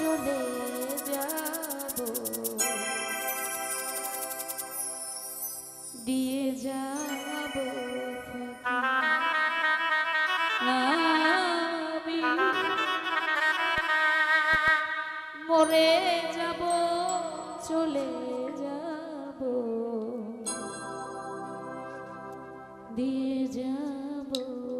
চলে যাব। দিয়ে যাব। মরে যাব চলে যাব। দিয়ে যাব।